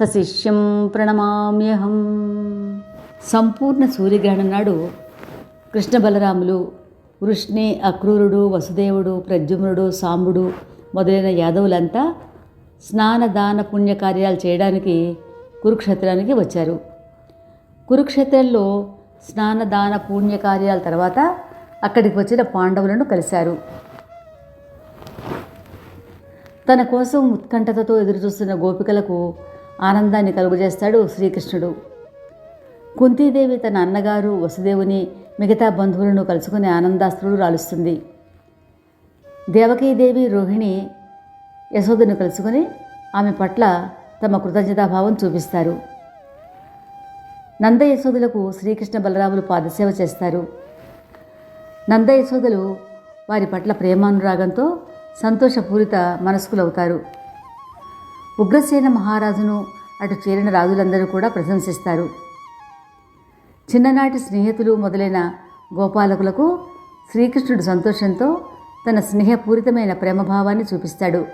సశిష్యం ప్రణమామ్యహం. సంపూర్ణ సూర్యగ్రహణం నాడు కృష్ణ బలరాములు వృష్ణి అక్రూరుడు వసుదేవుడు ప్రద్యుమ్నుడు సాంబుడు మొదలైన యాదవులంతా స్నానదాన పుణ్యకార్యాలు చేయడానికి కురుక్షేత్రానికి వచ్చారు. కురుక్షేత్రంలో స్నానదాన పుణ్యకార్యాల తర్వాత అక్కడికి వచ్చిన పాండవులను కలిశారు. తన కోసం ఉత్కంఠతతో ఎదురుచూస్తున్న గోపికలకు ఆనందాన్ని కలుగజేస్తాడు శ్రీకృష్ణుడు. కుంతీదేవి తన అన్నగారు వసుదేవుని మిగతా బంధువులను కలుసుకుని ఆనందాస్త్రుడు రాలుస్తుంది. దేవకీదేవి రోహిణి యశోదను కలుసుకొని ఆమె పట్ల తమ కృతజ్ఞతాభావం చూపిస్తారు. నంద యశోదులకు శ్రీకృష్ణ బలరాములు పాదసేవ చేస్తారు. నంద యశోదులు వారి పట్ల ప్రేమానురాగంతో సంతోషపూరిత మనస్కులవుతారు. ఉగ్రసేన మహారాజును అటు చేరిన రాజులందరూ కూడా ప్రశంసిస్తారు. చిన్ననాటి స్నేహితులు మొదలైన గోపాలకులకు శ్రీకృష్ణుడు సంతోషంతో తన స్నేహపూరితమైన ప్రేమభావాన్ని చూపిస్తాడు.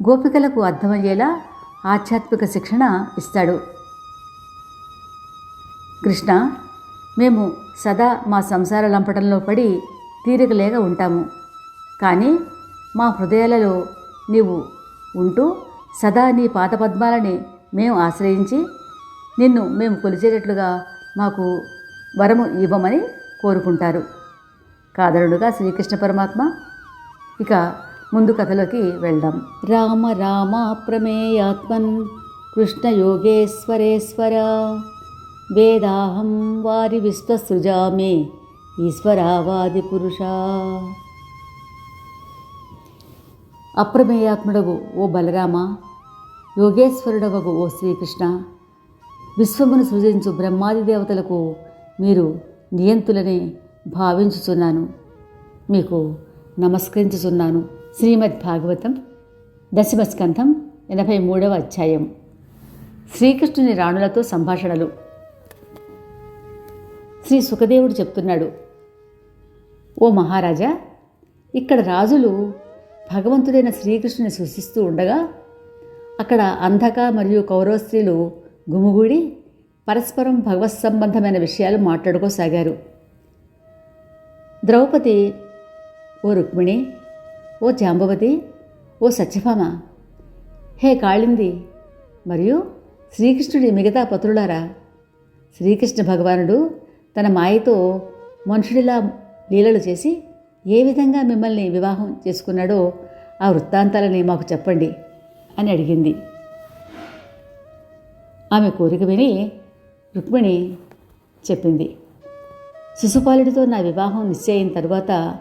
గోపికలకు అర్థమయ్యేలా ఆధ్యాత్మిక శిక్షణ ఇస్తాడు. కృష్ణ మేము సదా మా సంసార లంపటంలో పడి తీరిక లేక ఉంటాము. కానీ మా హృదయాలలో నీవు ఉంటూ సదా నీ పాత పద్మాలని మేము ఆశ్రయించి నిన్ను మేము కొలిచేటట్లుగా మాకు వరము ఇవ్వమని కోరుకుంటారు. కాదరుడుగా శ్రీకృష్ణ పరమాత్మ. ఇక ముందు కథలోకి వెళ్దాం. రామ రామ ప్రమేయాత్మన్ కృష్ణ యోగేశ్వరేశ్వర. వేదాహం వారి విశ్వసృజామే ఈశ్వరావాది పురుషా. అప్రమేయాత్ముడగు ఓ బలరామ యోగేశ్వరుడవగు ఓ శ్రీకృష్ణ. విశ్వమును సృజించు బ్రహ్మాది దేవతలకు మీరు నియంతులని భావించుచున్నాను. మీకు నమస్కరించుచున్నాను. శ్రీమద్ భాగవతం దశమస్కంధం ఎనభై మూడవ అధ్యాయం. శ్రీకృష్ణుని రాణులతో సంభాషణలు. శ్రీ సుఖదేవుడు చెప్తున్నాడు ఓ మహారాజా ఇక్కడ రాజులు భగవంతుడైన శ్రీకృష్ణుని సృష్టిస్తూ ఉండగా అక్కడ అంధక మరియు కౌరవ స్త్రీలు గుమిగూడి పరస్పరం భగవత్ సంబంధమైన విషయాలు మాట్లాడుకోసాగారు. ద్రౌపది ఓ రుక్మిణి ఓ జాంబవతి ఓ సత్యభామ హే కాళింది మరియు శ్రీకృష్ణుడి మిగతా పత్రులారా శ్రీకృష్ణ భగవానుడు తన మాయతో మనుషుడిలా లీలలు చేసి ఏ విధంగా మిమ్మల్ని వివాహం చేసుకున్నాడో ఆ వృత్తాంతాలని మాకు చెప్పండి అని అడిగింది. ఆమె కోరిక విని రుక్మిణి చెప్పింది. శిశుపాలుడితో నా వివాహం నిశ్చయిన తరువాత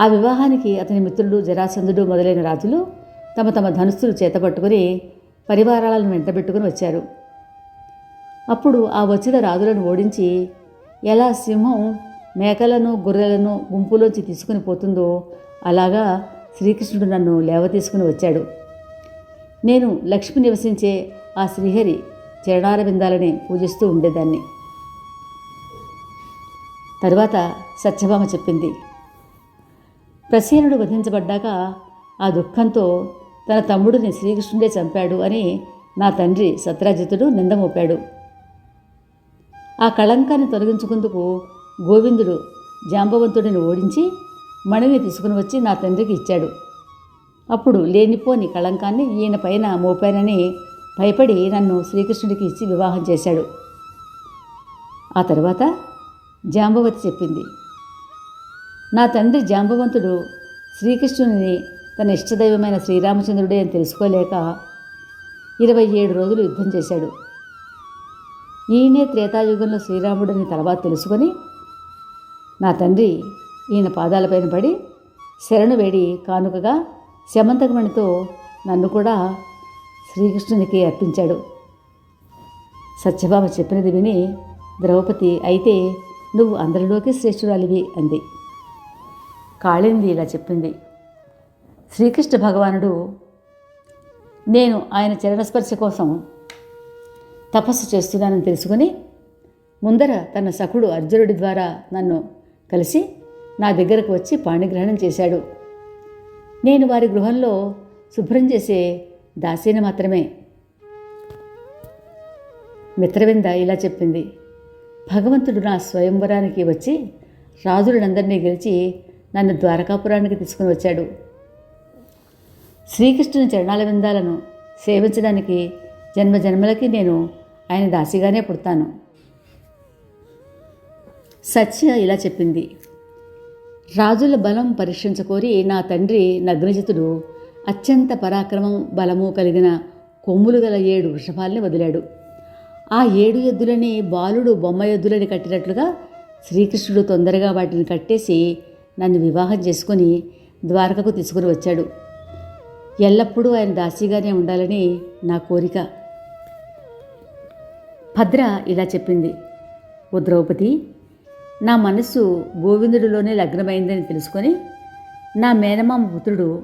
ఆ వివాహానికి అతని మిత్రుడు జరాసంధుడు మొదలైన రాజులు తమ తమ ధనుస్సులు చేతపట్టుకుని పరివారాలను వెంటబెట్టుకుని వచ్చారు. అప్పుడు ఆ వచ్చిన రాజులను ఓడించి ఎలా సింహం మేకలను గొర్రెలను గుంపులోంచి తీసుకుని పోతుందో అలాగా శ్రీకృష్ణుడు నన్ను లేవ తీసుకుని వచ్చాడు. నేను లక్ష్మి నివసించే ఆ శ్రీహరి చరణారవిందాలని పూజిస్తూ ఉండేదాన్ని. తరువాత సత్యభామ చెప్పింది ప్రసేనుడు వధించబడ్డాక ఆ దుఃఖంతో తన తమ్ముడిని శ్రీకృష్ణుడే చంపాడు అని నా తండ్రి సత్రాజితుడు నిందమోపాడు. ఆ కళంకాన్ని తొలగించుకుందుకు గోవిందుడు జాంబవంతుడిని ఓడించి మణిని తీసుకుని వచ్చి నా తండ్రికి ఇచ్చాడు. అప్పుడు లేనిపోని కళంకాన్ని ఈయన పైన మోపానని భయపడి నన్ను శ్రీకృష్ణుడికి ఇచ్చి వివాహం చేశాడు. ఆ తర్వాత జాంబవతి చెప్పింది నా తండ్రి జాంబవంతుడు శ్రీకృష్ణుని తన ఇష్టదైవమైన శ్రీరామచంద్రుడే అని తెలుసుకోలేక ఇరవై ఏడు రోజులు యుద్ధం చేశాడు. ఈయనే త్రేతాయుగంలో శ్రీరాముడని తర్వాత తెలుసుకొని నా తండ్రి ఈయన పాదాలపైన పడి శరణు వేడి కానుకగా శమంతకమణితో నన్ను కూడా శ్రీకృష్ణునికి అర్పించాడు. సత్యభామ చెప్పినది విని ద్రౌపది అయితే నువ్వు అందరిలోకి శ్రేష్ఠురాలివి అంది. కాళింది ఇలా చెప్పింది. శ్రీకృష్ణ భగవానుడు నేను ఆయన చరణస్పర్శ కోసం తపస్సు చేస్తున్నానని తెలుసుకుని ముందర తన సఖుడు అర్జునుడి ద్వారా నన్ను కలిసి నా దగ్గరకు వచ్చి పాణిగ్రహణం చేశాడు. నేను వారి గృహంలో శుభ్రం చేసే దాసీని మాత్రమే. మిత్రవింద ఇలా చెప్పింది. భగవంతుడు నా స్వయంవరానికి వచ్చి రాజులందరినీ గెలిచి నన్ను ద్వారకాపురానికి తీసుకుని వచ్చాడు. శ్రీకృష్ణుని చరణాల విందాలను సేవించడానికి జన్మ జన్మలకి నేను ఆయన దాసిగానే పుడతాను. సత్య ఇలా చెప్పింది. రాజుల బలం పరీక్షించకోరి నా తండ్రి నగ్నజితుడు. అత్యంత పరాక్రమం బలము కలిగిన కొమ్ములు గల ఏడు వృషభాల్ని వదిలాడు. ఆ ఏడు ఎద్దులని బాలుడు బొమ్మ ఎద్దులని కట్టినట్లుగా శ్రీకృష్ణుడు తొందరగా వాటిని కట్టేసి నన్ను వివాహం చేసుకుని ద్వారకకు తీసుకుని వచ్చాడు. ఎల్లప్పుడూ ఆయన దాసీగానే ఉండాలని నా కోరిక. భద్ర ఇలా చెప్పింది. ఓ ద్రౌపది నా మనస్సు గోవిందుడిలోనే లగ్నమైందని తెలుసుకొని నా మేనమామ పుత్రుడు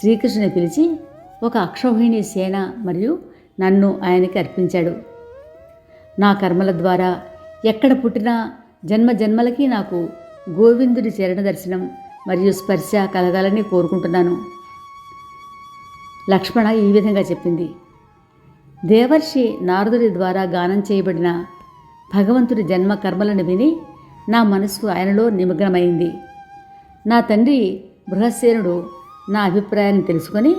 శ్రీకృష్ణుని పిలిచి ఒక అక్షౌహిణి సేన మరియు నన్ను ఆయనకి అర్పించాడు. నా కర్మల ద్వారా ఎక్కడ పుట్టినా జన్మ జన్మలకి నాకు గోవిందుడి చరణ దర్శనం మరియు స్పర్శ కలగాలని కోరుకుంటున్నాను. లక్ష్మణ ఈ విధంగా చెప్పింది. దేవర్షి నారదుడి ద్వారా గానం చేయబడిన భగవంతుడి జన్మ కర్మలను విని నా మనసు ఆయనలో నిమగ్నమైంది. నా తండ్రి బృహస్సేనుడు నా అభిప్రాయాన్ని తెలుసుకొని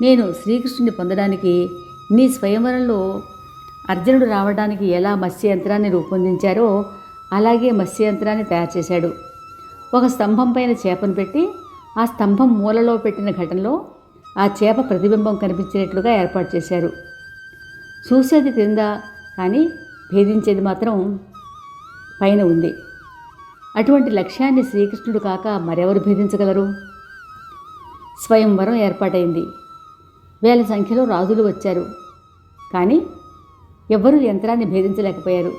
నేను శ్రీకృష్ణుని పొందడానికి నీ స్వయంవరంలో అర్జునుడు రావడానికి ఎలా మత్స్యయంత్రాన్ని రూపొందించారో అలాగే మత్స్యయంత్రాన్ని తయారు చేశాడు. ఒక స్తంభం పైన చేపను పెట్టి ఆ స్తంభం మూలలో పెట్టిన ఘటనలో ఆ చేప ప్రతిబింబం కనిపించినట్లుగా ఏర్పాటు చేశారు. చూసేది క్రింద కానీ భేదించేది మాత్రం పైన ఉంది. అటువంటి లక్ష్యాన్ని శ్రీకృష్ణుడు కాక మరెవరు భేదించగలరు? స్వయంవరం ఏర్పాటైంది. వేల సంఖ్యలో రాజులు వచ్చారు. కానీ ఎవ్వరూ యంత్రాన్ని భేదించలేకపోయారు.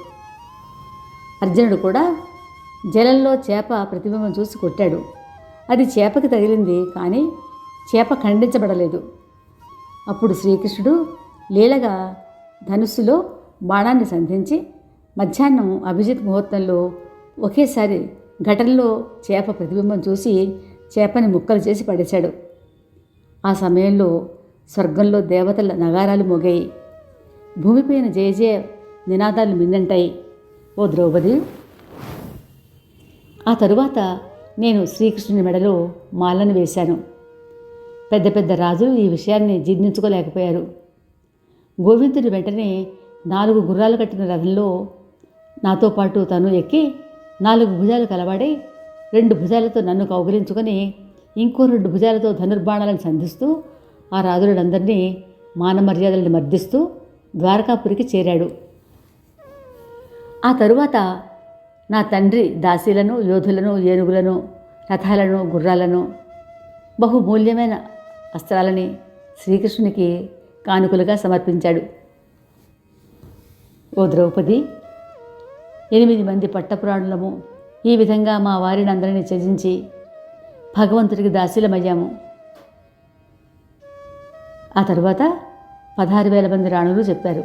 అర్జునుడు కూడా జలంలో చేప ప్రతిబింబం చూసి కొట్టాడు. అది చేపకి తగిలింది కానీ చేప ఖండించబడలేదు. అప్పుడు శ్రీకృష్ణుడు లీలగా ధనుస్సులో బాణాన్ని సంధించి మధ్యాహ్నం అభిజిత్ ముహూర్తంలో ఒకేసారి ఘటనలో చేప ప్రతిబింబం చూసి చేపని ముక్కలు చేసి పడేశాడు. ఆ సమయంలో స్వర్గంలో దేవతల నగారాలు మోగాయి. భూమిపైన జయ జయ నినాదాలు మిందంటాయి ఓ ద్రౌపది ఆ తరువాత నేను శ్రీకృష్ణుని మెడలో మాలను వేశాను. పెద్ద పెద్ద రాజులు ఈ విషయాన్ని జీర్ణించుకోలేకపోయారు. గోవిందుడి వెంటనే నాలుగు గుర్రాలు కట్టిన రథంలో నాతో పాటు తను ఎక్కి నాలుగు భుజాలు కలవాడి రెండు భుజాలతో నన్ను కౌగిలించుకొని ఇంకో రెండు భుజాలతో ధనుర్బాణాలను సంధిస్తూ ఆ రాజులందరినీ మానమర్యాదలను మర్దిస్తూ ద్వారకాపురికి చేరాడు. ఆ తరువాత నా తండ్రి దాసీలను యోధులను ఏనుగులను రథాలను గుర్రాలను బహుమూల్యమైన అస్త్రాలని శ్రీకృష్ణునికి కానుకలుగా సమర్పించాడు. ఓ ద్రౌపది ఎనిమిది మంది పట్టపురాణులము. ఈ విధంగా మా వారిని అందరినీ త్యజించి భగవంతుడికి దాసీలమయ్యాము. ఆ తర్వాత పదహారు వేల మంది రాణులు చెప్పారు.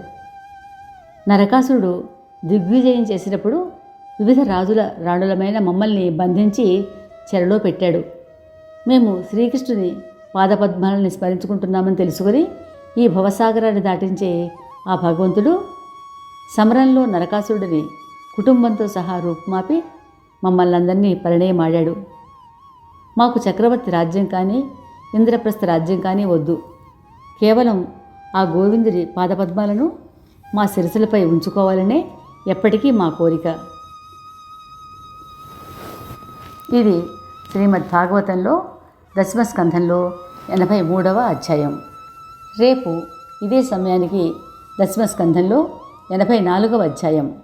నరకాసురుడు దిగ్విజయం చేసినప్పుడు వివిధ రాజుల రాణులమైన మమ్మల్ని బంధించి చెరలో పెట్టాడు. మేము శ్రీకృష్ణుని పాదపద్మాలని స్మరించుకుంటున్నామని తెలుసుకొని ఈ భవసాగరాన్ని దాటించే ఆ భగవంతుడు సమరంలో నరకాసురుడిని కుటుంబంతో సహా రూపుమాపి మమ్మల్ని అందరినీ పరిణయమాడాడు. మాకు చక్రవర్తి రాజ్యం కానీ ఇంద్రప్రస్థ రాజ్యం కానీ వద్దు. కేవలం ఆ గోవిందుడి పాదపద్మాలను మా శిరసులపై ఉంచుకోవాలనే ఎప్పటికీ మా కోరిక. ఇది శ్రీమద్ భాగవతంలో దశమ స్కంధంలో ఎనభై మూడవ అధ్యాయం. రేపు ఇదే సమయానికి దశమ స్కంధంలో ఎనభై నాలుగవ అధ్యాయం.